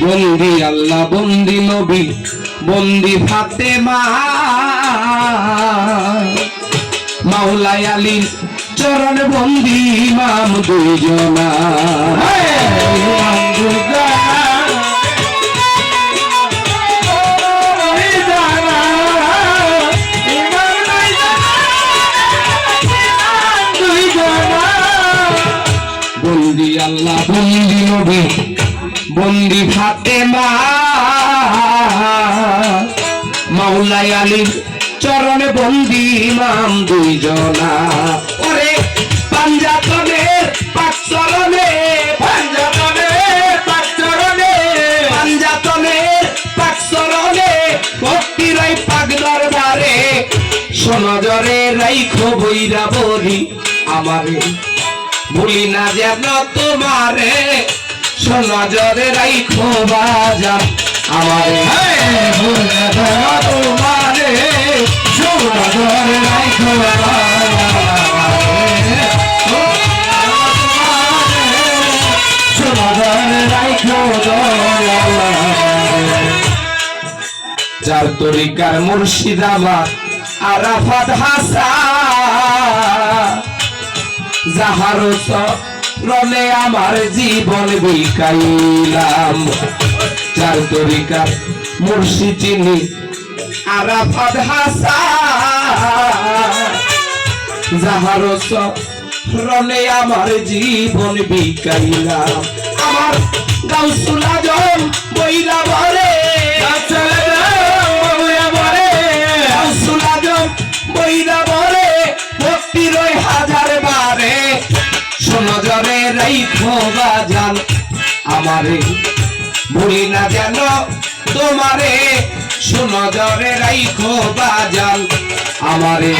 বন্দি আল্লাহ বন্দি নবী বন্দি ফাতে মাওলাই আলী চরণ বন্দি মাম দুজনা আল্লাহ বন্দি নবী বন্দি ফাতেমা। মাওলাই আলীর চরণে বন্দি ইমাম দুইজনা। ওরে পাঞ্জাতনের পাক চরণে পাঞ্জাতনের পাক চরণে। পাঞ্জাতনের পাক চরণে ভক্তি রাই পাক দরবারে। সোনজরে রাইখো বলি আমারে ভুলি না যেন তোমারে। সোনজরে রাইখো বাজার আমারে যেন তোমারে। সোনজরে রাইখো যার তরিকার মুর্শিদাবাদ, আরাফাত হাসান। যাহার রলে আমার জীবন বিকাইলাম। যার তরিকার মুর্শি চিনি আরাফাত যাহার রলে আমার জীবন বিকাইলাম। আমার গাউসুল আজম বইলা বলে বইলা বলে। ভক্তি রই হাজার সোনজরে রাইখো বাজান আমারে ভুলি না যেন তোমারে। সোনজরে রাইখো বাজান আমারে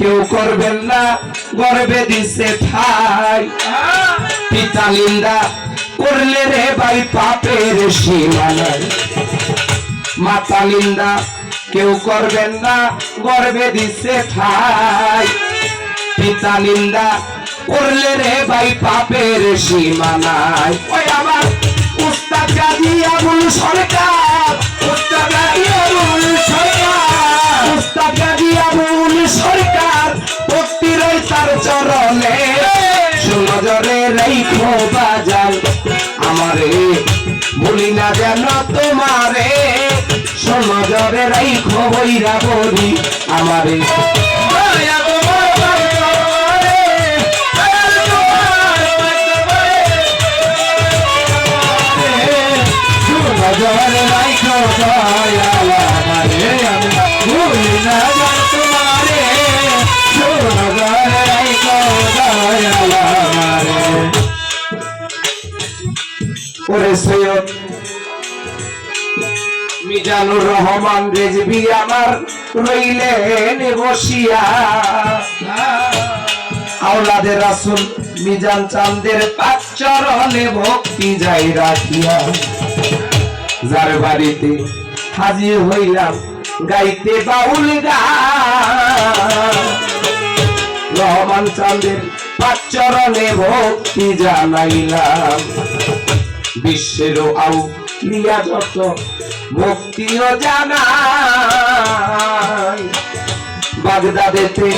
কেউ করবেন না, গর্বে দিছে ঠাই। পিতা নিন্দা করলে রে ভাই পাপের সীমানায়। মাতা নিন্দা কেউ করবেন না, গর্বে দিছে ঠাই। পিতা নিন্দা করলে রে ভাই পাপের সীমানায়। ওই আমার উস্তাদ গাজী আবুল সরকার, উস্তাদ গাজী আবুল সরকার। উস্তাদ গাজী আবুল সরকার ভক্তি রই তার চরণে। সুনজরে রাইখো বাজাল, আমারে বলি না যেন তোমারে। সুনজরে রাইখো বইরা বলি আমারে মিজানুর রহমান রেজবি আমার রইলেন বসিয়া। আওলাদের রাসুল মিজান চান্দের পাঁচ চরণে ভক্তি যাই রাখিয়া। যার বাড়িতে হাজির হইলাম গাইতে বাউল গান রহমান চাঁদের পাঁচ চরণে ভক্তি জানাইলাম। বিশ্বের আউ লিয়া যত ভক্তিও জানাই। বাগদাদেতে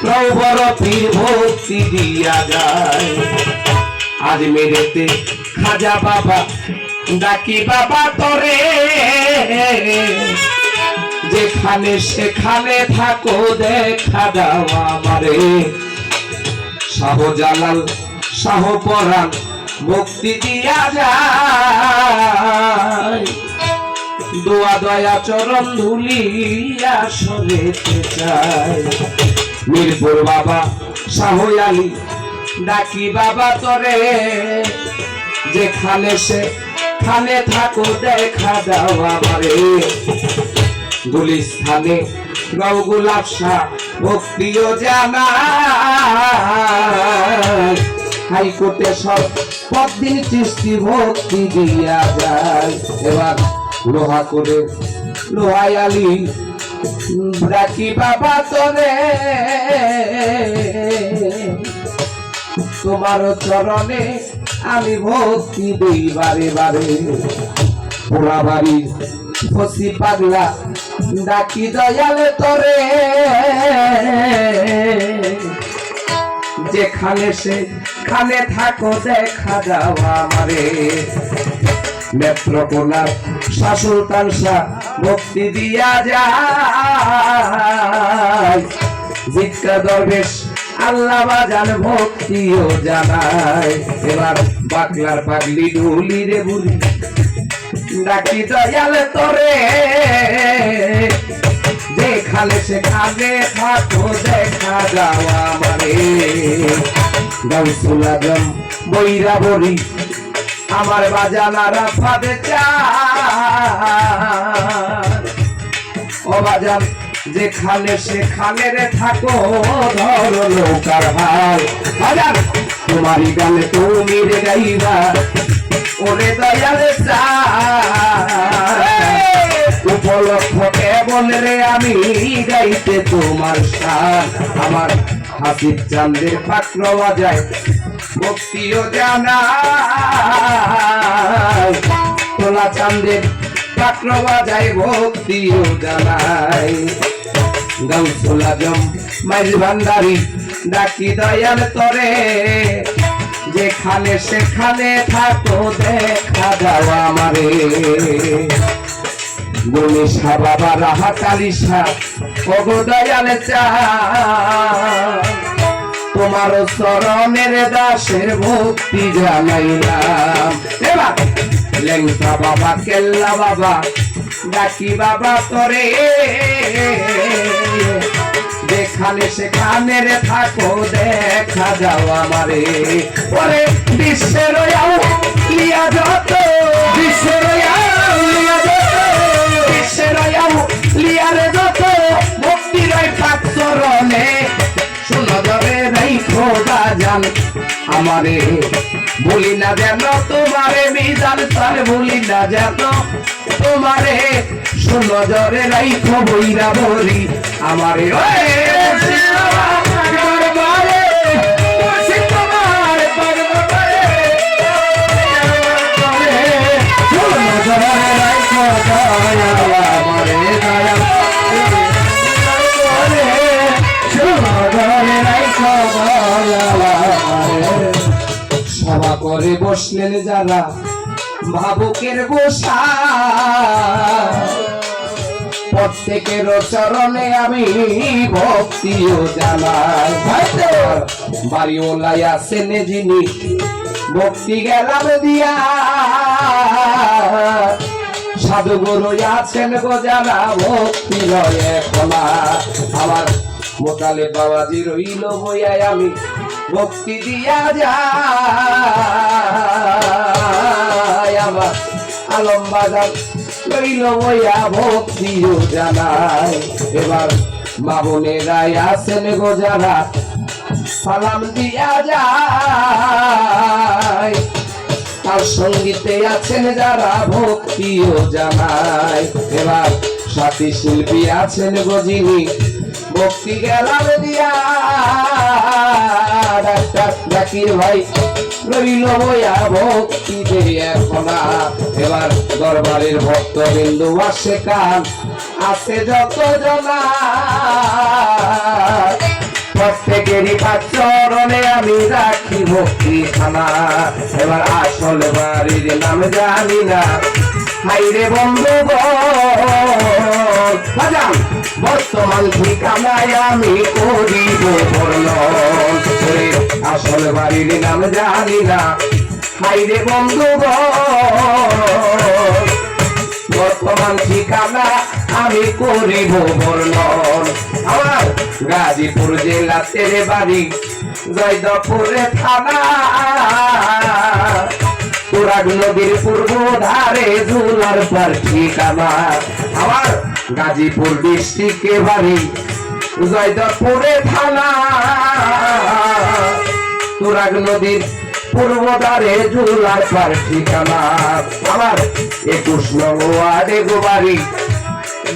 প্রবর পীর ভক্তি দিয়া যায়। আজ মেরেতে খাজা বাবা, ডাকি বাবা তরে। যেখানে সেখানে থাকো, দেখা দাও আমারে। শাহজালাল শাহ পরাণ মুক্তি দিয়া যায়। দোয়া, দয়া, চরণ ধুলিয়া সরেতে চায় মিরপুর বাবা শাহ ডাকি বাবা তরে। যেখানে সে খানে থাকো, দেখা দাও আমারে। গুলিস্থানে শাহ ভক্তিও জানা হাইকোর্টে সব পদিন সৃষ্টি ভক্তি দিয়া যায়। এবার লোহা করে লোহাই আলী ডাকি বাবা তোরে। তোমার চরণে আমি ভক্তি দিই বারে বারে। পোড়া বাড়ি, ফসি পাগলা, ডাকি দয়ালে তোরে। যেখানে সে খানে থাকো, দেখা যাও আমারে। নেত্রকোনা শাশুর তালসা ভক্তি দিয়া যায়। জিজ্ঞা দরবেশ আল্লাহ বাজান ভক্তিও জানায়। এবার বাকলার পাগলি ডুলি রে বুড়ি, ডাকি দয়াল তোরে। যেখানে সেখানে থাকো, দেখা যাওয়া আমারে। গাউসুল বৈরা বলি আমার বাজানারা ফাঁদে ও বাজান, যেখানে সেখানে রে থাকো, ধরো নৌকার হাল। বাজান, তোমারই গানে তুমি রে গাইবা, ওরে দয়ালে উপলক্ষ কেবল রে আমি গাইতে তোমার সার আমার হাসির চান্দের পাত্র বাজায়, ভক্তিও জানা তোলা চান্দের পাত্র বাজায়, ভক্তিও জানাই গাউসুল আজম মাইল ভান্ডারি, ডাকি দয়াল তরে। যেখানে সেখানে থাকো, দেখা যাও আমারে। গণেশা বাবা রাহা কালিশা ওগো দয়াল চা তোমার চরণের দাসের ভক্তি জানাইলাম। এবার লেংটা বাবা, কেল্লা বাবা, ডাকি বাবা তরে। যেখানে সেখানে রে থাকো, দেখা যাও আমারে। ওরে বিশ্বের খোদা জান আমারে। বলি না যেন তোমারে মিজান তার বলি না যেন তোমারে শোনো রাইখো বইরা বলি আমারে ওয়ে বসলেন যারা ভাবুকের গোসা। প্রত্যেকের চরণে আমি ভক্তিও জানাই। বাড়িওলাই আছেন যিনি, ভক্তি গেলাম দিয়া। সাধু গুরু আছেন গো যারা ভক্তি লয়ে খোলা। আমার মোতালে বাবাজি রইল বইয়ায় আমি। ভক্তি দিয়া যায়। আমার আলম বাজার রইল বইয়া ভক্তিও জানাই এবার মা বোনেরাই আছেন গো যারা, সালাম দিয়া যায়। তার সঙ্গীতে আছেন যারা, ভক্তিও জানায়। এবার সাথী শিল্পী আছেন গজিনী ভক্তি গেলাম দিয়া। ডাক্তার জাকির ভাই, রইল বইয়া ভক্তি দেরি এখনা এবার দরবারের ভক্ত বিন্দু আসে কান আছে যত জনা। প্রত্যেকেরই চরণে আমি রাখি ভক্তি খানা এবার আসল বাড়ির নাম জানি না। হাইরে বন্ধু বাজান। বর্তমান ঠিকানায় আমি করিব আসল বাড়ির নাম জানি না। হাইরে বন্ধু বর্তমান ঠিকানা আমি করিব বর্ণন। আমার গাজীপুর জেলা তেরে বাড়ি, জয়দপুরে থানা। তুরাগ নদীর পূর্ব ধারে পার আমার গাজীপুর ডিস্ট্রিক্টে বাড়ি জয়দপুরে থানা। নদীর পূর্ব ধারে পার আমার একুশ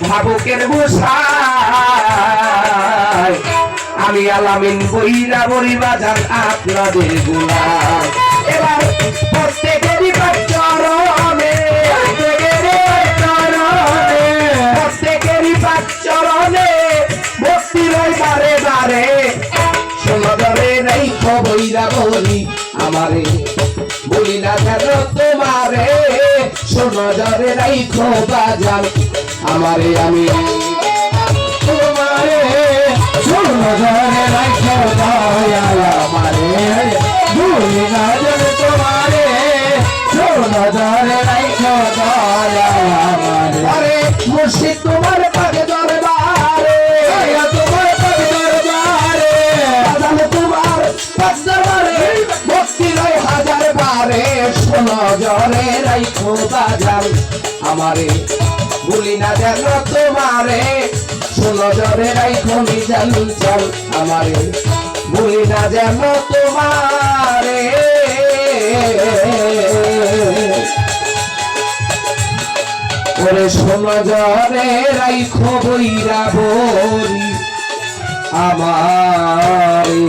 ভাবুকের আমি আলামিন বইরা বড়ি বাজার আপনাদের গুলাম। এবার আমারে বলি না কেন তোমারে? সমাদরে নাই বাজার। আমারে আমি তোমারে। সমাদরে নাই খোবাজাল আমারে শোনো রাইখো বাজান আমারে ভুলি না যেন তোমারে। শোনো জরে রাইখো মিজান চল। আমারে ভুলি না যেন তোমারে। ওরে শোনো জরে রাইখো বইরা বলি আমারে।